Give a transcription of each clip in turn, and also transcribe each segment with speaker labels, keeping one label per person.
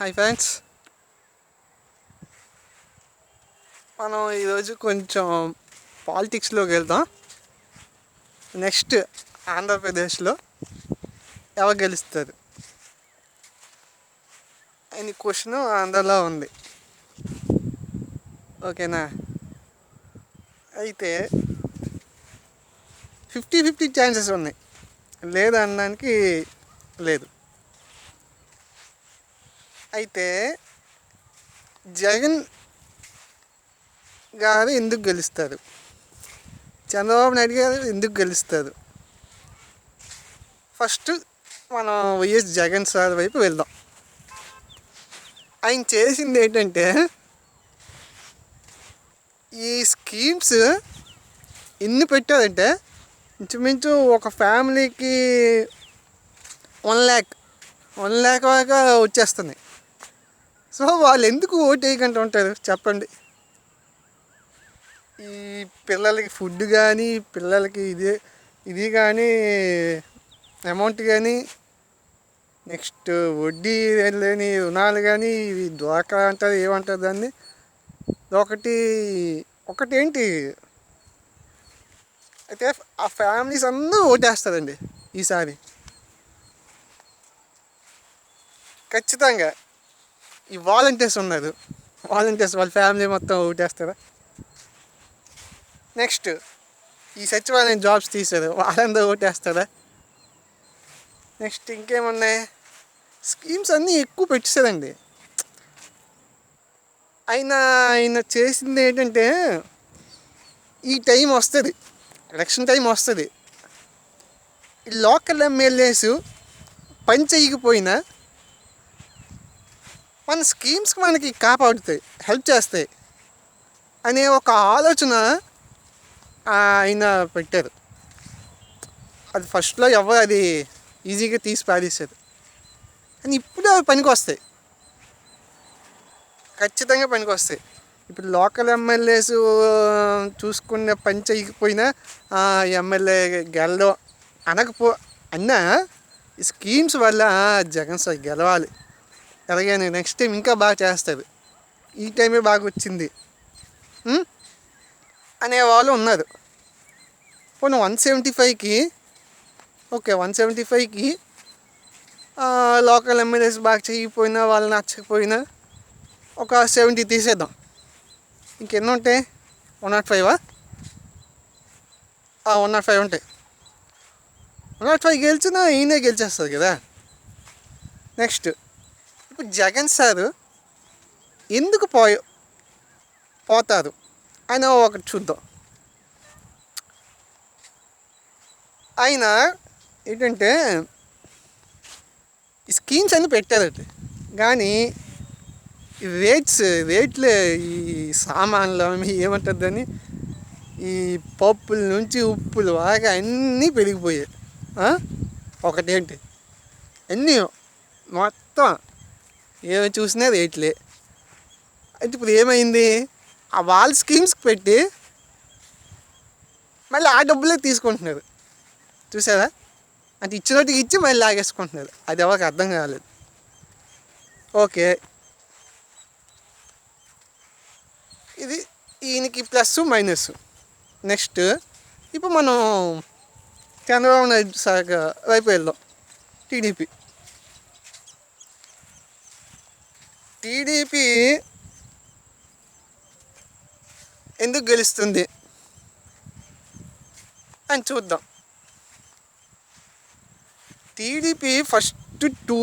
Speaker 1: Hi friends మనం ఈరోజు కొంచెం పాలిటిక్స్లోకి వెళ్దాం. నెక్స్ట్ ఆంధ్రప్రదేశ్లో ఎవరు గెలుస్తారు? అని క్వశ్చన్ ఆంధ్రలో ఉంది. ఓకేనా? అయితే ఫిఫ్టీ ఫిఫ్టీ ఛాన్సెస్ ఉన్నాయి. లేదనడానికి లేదు. అయితే జగన్ గారు ఎందుకు గెలుస్తారు? చంద్రబాబు నాయుడు గారు ఎందుకు గెలుస్తారు? ఫస్ట్ మనం వైఎస్ జగన్ సార్ వైపు వెళ్దాం. ఆయన చేసింది ఏంటంటే ఈ స్కీమ్స్ ఎన్ని పెట్టారంటే ఇంచుమించు ఒక ఫ్యామిలీకి వన్ ల్యాక్ వన్ ల్యాక్ వరకు వచ్చేస్తున్నాయి. సో వాళ్ళు ఎందుకు ఓటు వేయకుండా ఉంటారు? చెప్పండి. ఈ పిల్లలకి ఫుడ్ కానీ పిల్లలకి ఇది ఇది కానీ అమౌంట్ కానీ నెక్స్ట్ వడ్డీ లేని రుణాలు కానీ ఇవి దోకా అంటారు ఏమంటారు దాన్ని? ఒకటి ఒకటి ఏంటి అయితే ఆ ఫ్యామిలీస్ అందరూ ఓటేస్తారండి ఈసారి. ఖచ్చితంగా. ఈ వాలంటీర్స్ ఉన్నారు. వాలంటీర్స్ వాళ్ళ ఫ్యామిలీ మొత్తం ఓటేస్తారా నెక్స్ట్ ఈ సచివాలయం జాబ్స్ తీసారు వాళ్ళందరూ ఓటేస్తారా నెక్స్ట్ ఇంకేమున్నాయి? స్కీమ్స్ అన్నీ ఎక్కువ పెట్టేశారండి. ఆయన ఆయన చేసింది ఏంటంటే ఈ టైం వస్తుంది. ఎలక్షన్ టైం వస్తుంది. ఈ లోకల్ ఎమ్మెల్యేస్ పని చేయకపోయినా మన స్కీమ్స్కి మనకి కాపాడుతాయి హెల్ప్ చేస్తాయి అనే ఒక ఆలోచన ఆయన పెట్టారు. అది ఫస్ట్లో ఎవరు అది ఈజీగా తీసి పారేసారు కానీ ఇప్పుడు అవి పనికి వస్తాయి. ఖచ్చితంగా పనికి వస్తాయి. ఇప్పుడు లోకల్ ఎమ్మెల్యేస్ చూసుకునే పని చేయకపోయినా ఎమ్మెల్యే గెలడం అనకపో అన్నా ఈ స్కీమ్స్ వల్ల జగన్ సార్ గెలవాలి. ఎలాగైనా నెక్స్ట్ టైం ఇంకా బాగా చేస్తుంది. ఈ టైమే బాగా వచ్చింది. అనే అనేవాళ్ళు ఉన్నారు. పోనీ వన్ సెవెంటీ ఫైవ్కి ఓకే వన్ సెవెంటీ ఫైవ్కి లోకల్ ఎమ్మెల్యేస్ బాగా చేయకపోయినా వాళ్ళు నచ్చకపోయినా ఒక సెవెంటీ తీసేద్దాం. ఇంకెన్ని ఉంటాయి? వన్ నాట్ ఫైవా వన్ నాట్ ఫైవ్ ఉంటాయి. వన్ నాట్ ఫైవ్ గెలిచినా ఈయనే గెలిచేస్తుంది కదా. నెక్స్ట్ ఇప్పుడు జగన్ సార్ ఎందుకు పోయ పోతారు అని ఒకటి చూద్దాం. ఆయన ఏంటంటే స్కీమ్స్ అన్నీ పెట్టారట. కానీ ఈ రేట్స్ రేట్లు ఈ సామాన్లు అవి ఈ పప్పుల నుంచి ఉప్పులు బాగా అన్నీ పెరిగిపోయాయి. ఒకటేంటి? అన్నీ మొత్తం ఏమి చూసినా రేట్లే. అయితే ఇప్పుడు ఏమైంది? ఆ వాళ్ళ స్కీమ్స్కి పెట్టి మళ్ళీ ఆ డబ్బులే తీసుకుంటున్నారు. చూసారా? అంటే ఇచ్చినట్టుకి ఇచ్చి మళ్ళీ లాగేసుకుంటున్నారు. అది ఎవరికి అర్థం కాలేదు. ఓకే. ఇది ఈయనకి ప్లస్ మైనస్. నెక్స్ట్ ఇప్పుడు మనం చంద్రబాబు నాయుడు సార్ వైపు వెళ్దాం. టీడీపీ. టీడీపీ ఎందుకు గెలుస్తుంది అని చూద్దాం. టీడీపీ ఫస్ట్ టూ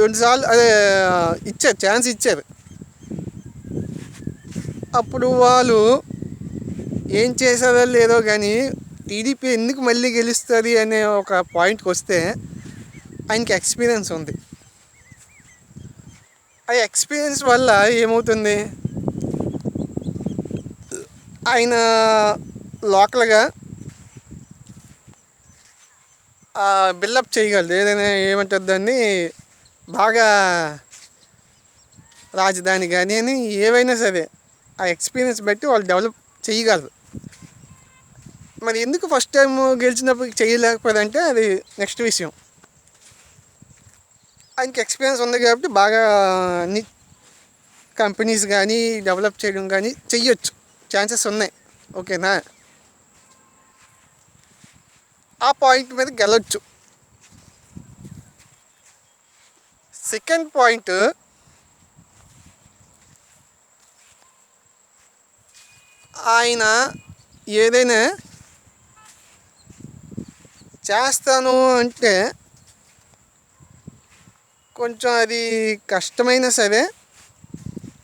Speaker 1: రెండుసార్లు అదే ఇచ్చారు ఛాన్స్ ఇచ్చారు. అప్పుడు వాళ్ళు ఏం చేశారో లేదో కానీ టీడీపీ ఎందుకు మళ్ళీ గెలుస్తుంది అనే ఒక పాయింట్కి వస్తే ఆయనకి ఎక్స్పీరియన్స్ ఉంది. ఆ ఎక్స్పీరియన్స్ వల్ల ఏమవుతుంది? ఆయన లోకల్గా బిల్డప్ చేయగలదు ఏదైనా ఏమంటారు దాన్ని? బాగా రాజధాని కానీ అని ఏవైనా సరే ఆ ఎక్స్పీరియన్స్ బట్టి వాళ్ళు డెవలప్ చేయగలరు. మరి ఎందుకు ఫస్ట్ టైం గెలిచినప్పుడు చేయలేకపోయారంటే అది నెక్స్ట్ విషయం. ఆయనకి ఎక్స్పీరియన్స్ ఉంది కాబట్టి బాగా అన్ని కంపెనీస్ కానీ డెవలప్ చేయడం కానీ చెయ్యొచ్చు. ఛాన్సెస్ ఉన్నాయి. ఓకేనా ఆ పాయింట్ మీద గెలవచ్చు సెకండ్ పాయింట్ ఆయన ఏదైనా చేస్తాను అంటే కొంచెం అది కష్టమైనా సరే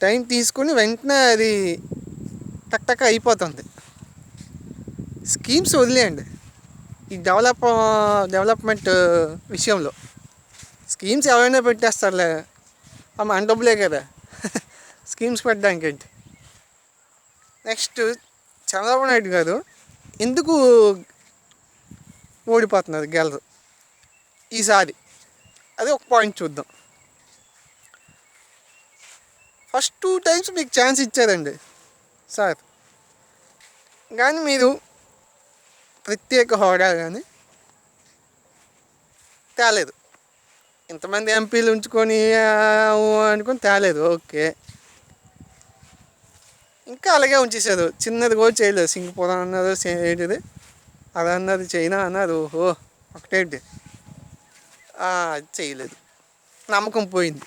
Speaker 1: టైం తీసుకొని వెంటనే అది టక్ టక్ అయిపోతుంది. స్కీమ్స్ వదిలేయండి. ఈ డెవలప్ డెవలప్మెంట్ విషయంలో. స్కీమ్స్ ఎవరైనా పెట్టేస్తారులే. ఆ మన డబ్బులే కదా. స్కీమ్స్ పెట్టడానికి ఏంటి? నెక్స్ట్ చంద్రబాబు నాయుడు గారు ఎందుకు ఓడిపోతున్నారు గెలరు? ఈసారి. అది ఒక పాయింట్ చూద్దాం. ఫస్ట్ టూ టైమ్స్ మీకు ఛాన్స్ ఇచ్చారండి. సార్ కానీ మీరు ప్రత్యేక హోదా కానీ తేలేదు. ఇంతమంది ఎంపీలు ఉంచుకొని ఆ, అనుకొని తేలేదు. ఓకే. ఇంకా అలాగే ఉంచేసారు చిన్నది కూడా చేయలేదు. సింగపూర్ అన్నారు ఏంటిది? అది అన్నది చైనా అన్నారు ఓహో ఒకటేంటి? చేయలేదు. నమ్మకం పోయింది.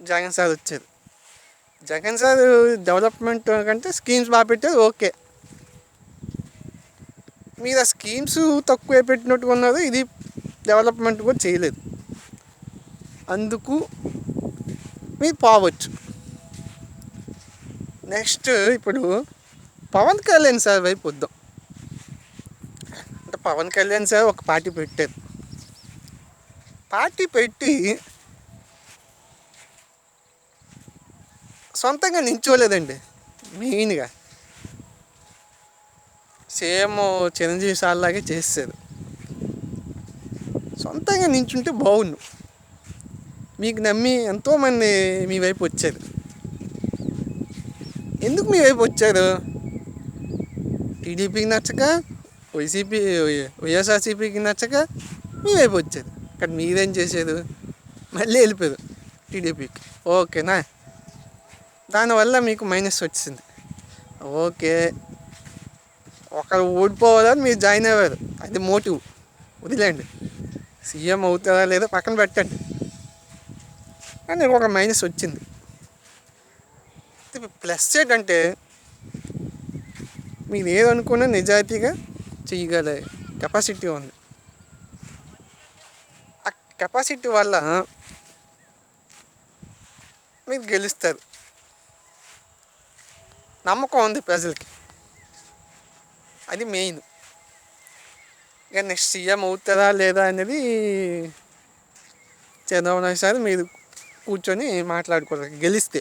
Speaker 1: జగన్ సార్ వచ్చారు. జగన్ సార్ డెవలప్మెంట్ కంటే స్కీమ్స్ బాగా పెట్టారు ఓకే. మీరు ఆ స్కీమ్స్ తక్కువ పెట్టినట్టుగా ఉన్నారు ఇది డెవలప్మెంట్ కూడా చేయలేదు. అందుకు మీరు పోవచ్చు. నెక్స్ట్ ఇప్పుడు పవన్ కళ్యాణ్ సార్ వైపు వద్దాం. అంటే పవన్ కళ్యాణ్ సార్ ఒక పార్టీ పెట్టారు. పార్టీ పెట్టి సొంతంగా నించోలేదండి మెయిన్గా సేమ్ చిరంజీవి సార్లాగే చేస్తారు సొంతంగా నించుంటే బాగుండు మీకు నమ్మి ఎంతోమంది మీ వైపు వచ్చారు ఎందుకు మీ వైపు వచ్చారు టీడీపీకి నచ్చక వైసీపీ వైఎస్ఆర్సీపీకి నచ్చక మీ వైపు వచ్చారు అక్కడ మీరేం చేసేది? మళ్ళీ వెళ్ళిపోయారు టీడీపీకి ఓకేనా దానివల్ల మీకు మైనస్ వచ్చింది. ఓకే. ఒకరు ఓడిపోవాలని మీరు జాయిన్ అయ్యారు. అది మోటివ్. వదిలేండి సీఎం అవుతారా లేదో పక్కన పెట్టండి. కానీ ఒక మైనస్ వచ్చింది. ప్లస్ ఏంటంటే మీరు ఏదనుకున్నా నిజాయితీగా చేయగల. కెపాసిటీ ఉంది. కెపాసిటీ వల్ల మీరు గెలుస్తారు. నమ్మకం ఉంది ప్రజలకి. అది మెయిన్. ఇక నెక్స్ట్ సీఎం అవుతారా లేదా అనేది చంద్రబాబు నాయుడు సార్ మీరు కూర్చొని మాట్లాడుకోవాలి. గెలిస్తే.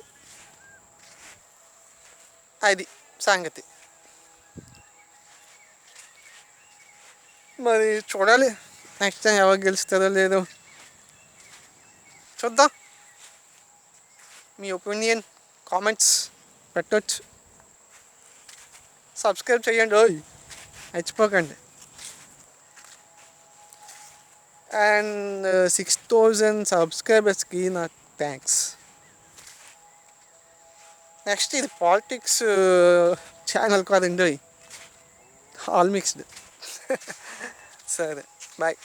Speaker 1: అది సంగతి. మరి చూడాలి. నెక్స్ట్ టైం ఎవరు గెలుస్తారో లేదో. చూద్దాం. మీ ఒపీనియన్ కామెంట్స్ పెట్టొచ్చు. సబ్స్క్రైబ్ చేయండి. ఓయ్ మర్చిపోకండి. అండ్ సిక్స్ థౌజండ్ సబ్స్క్రైబర్స్కి నా థ్యాంక్స్. నెక్స్ట్ ఇది పాలిటిక్స్ ఛానల్ కాదండి. All mixed. సరే బాయ్.